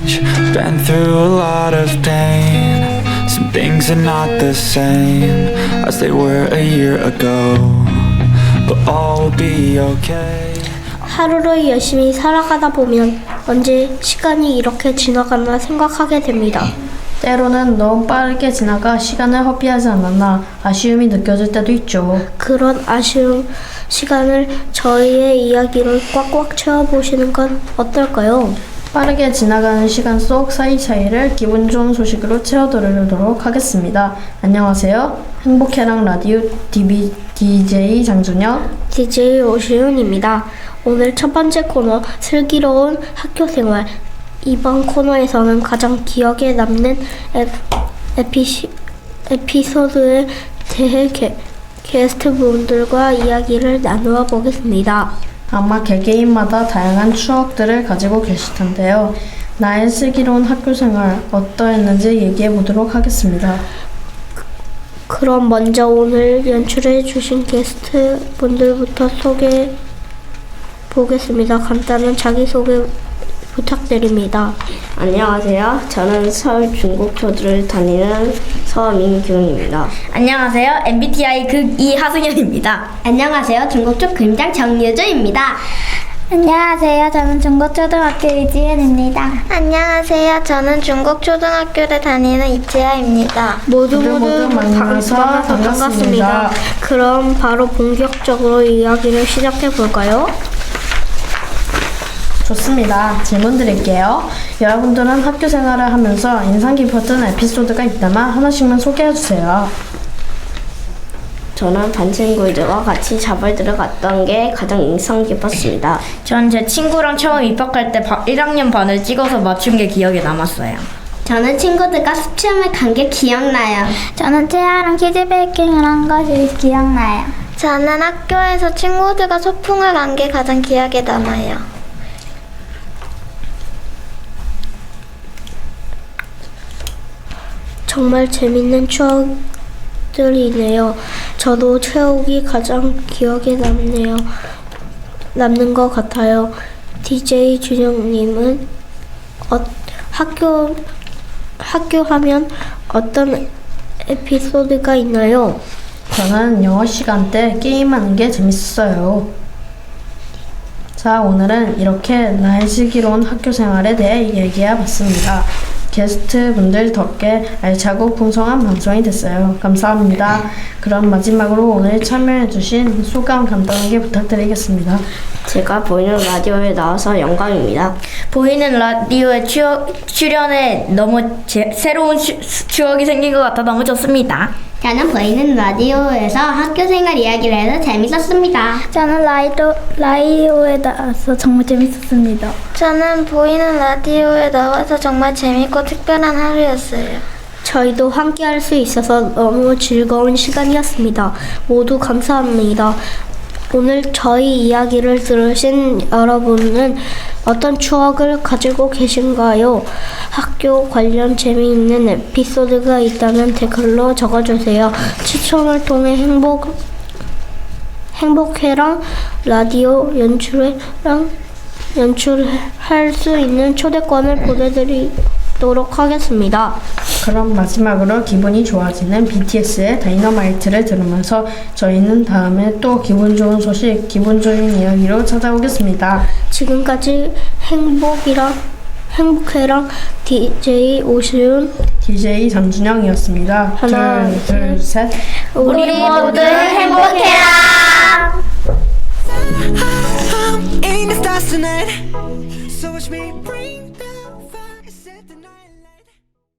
Been through a lot of pain. Some things are not the same as they were a year ago. But all will be okay. 하루를 열심히 살아가다 보면 언제 시간이 이렇게 지나갔나 생각하게 됩니다. 때로는 너무 빠르게 지나가 시간을 허비하지 않았나 아쉬움이 느껴질 때도 있죠. 그런 아쉬운 시간을 저희의 이야기로 꽉꽉 채워보시는 건 어떨까요? 빠르게 지나가는 시간 속 사이사이를 기분 좋은 소식으로 채워드리도록 하겠습니다. 안녕하세요. 행복해랑 라디오 DB, DJ 장준혁. DJ 오시윤입니다. 오늘 첫 번째 코너 슬기로운 학교 생활 이번 코너에서는 가장 기억에 남는 에, 에피시, 에피소드에 대해 게, 게스트분들과 이야기를 나누어 보겠습니다. 아마 개개인마다 다양한 추억들을 가지고 계실 텐데요. 나의 슬기로운 학교 생활 어떠했는지 얘기해 보도록 하겠습니다. 그럼 먼저 오늘 연출해 주신 게스트 분들부터 소개 보겠습니다. 간단한 자기소개 부탁드립니다. 안녕하세요. 저는 서울 중국초등을 다니는 서민균입니다. 안녕하세요. MBTI 극2 하승현입니다. 안녕하세요. 중국초 그림장 정유주입니다. 안녕하세요. 저는 중국초등학교 이지은입니다. 안녕하세요. 저는 중국 초등학교를 다니는 이채아입니다. 모두 모두 만나서 반갑습니다. 반갑습니다. 그럼 바로 본격적으로 이야기를 시작해 볼까요? 좋습니다. 질문 드릴게요. 여러분들은 학교 생활을 하면서 인상 깊었던 에피소드가 있다면 하나씩만 소개해 주세요. 저는 반 친구들과 같이 잡을 들어갔던 게 가장 인상 깊었습니다. 전 제 친구랑 처음 입학할 때 1학년 반을 찍어서 맞춘 게 기억에 남았어요. 저는 친구들과 습시험을 간 게 기억나요. 저는 채아랑 키즈베이킹을 한 것이 기억나요. 저는 학교에서 친구들과 소풍을 간 게 가장 기억에 남아요. 정말 재밌는 추억들이네요. 저도 체육이 가장 기억에 남네요. 남는 것 같아요. DJ 준영님은 어, 학교 학교 하면 어떤 에피소드가 있나요? 저는 영어 시간 때 게임하는 게 재밌었어요. 자, 오늘은 이렇게 나의 슬기로운 학교 생활에 대해 얘기해 봤습니다. 게스트 분들 덕에 알차고 풍성한 방송이 됐어요. 감사합니다. 그럼 마지막으로 오늘 참여해주신 소감 간단하게 부탁드리겠습니다. 제가 보이는 라디오에 나와서 영광입니다. 보이는 라디오에 추억, 출연에 너무 제, 새로운 추, 추억이 생긴 것 같아 너무 좋습니다. 저는 보이는 라디오에서 학교 생활 이야기를 해서 재밌었습니다. 저는 라이도, 라이오에 나와서 정말 재밌었습니다. 저는 보이는 라디오에 나와서 정말 재밌고 특별한 하루였어요. 저희도 함께 할 수 있어서 너무 즐거운 시간이었습니다. 모두 감사합니다. 오늘 저희 이야기를 들으신 여러분은 어떤 추억을 가지고 계신가요? 학교 관련 재미있는 에피소드가 있다면 댓글로 적어주세요. 추첨을 통해 행복, 행복해랑 라디오 연출회랑 연출할 수 있는 초대권을 보내드리 도록 하겠습니다. 그럼 마지막으로 기분이 좋아지는 BTS의 다이너마이트를 들으면서 저희는 다음에 또 기분 좋은 소식, 기분 좋은 이야기로 찾아오겠습니다. 지금까지 행복이랑 행복해랑 DJ 오시윤 DJ 장준영이었습니다. 하나, 둘, 둘, 셋. 우리 모두 행복해라!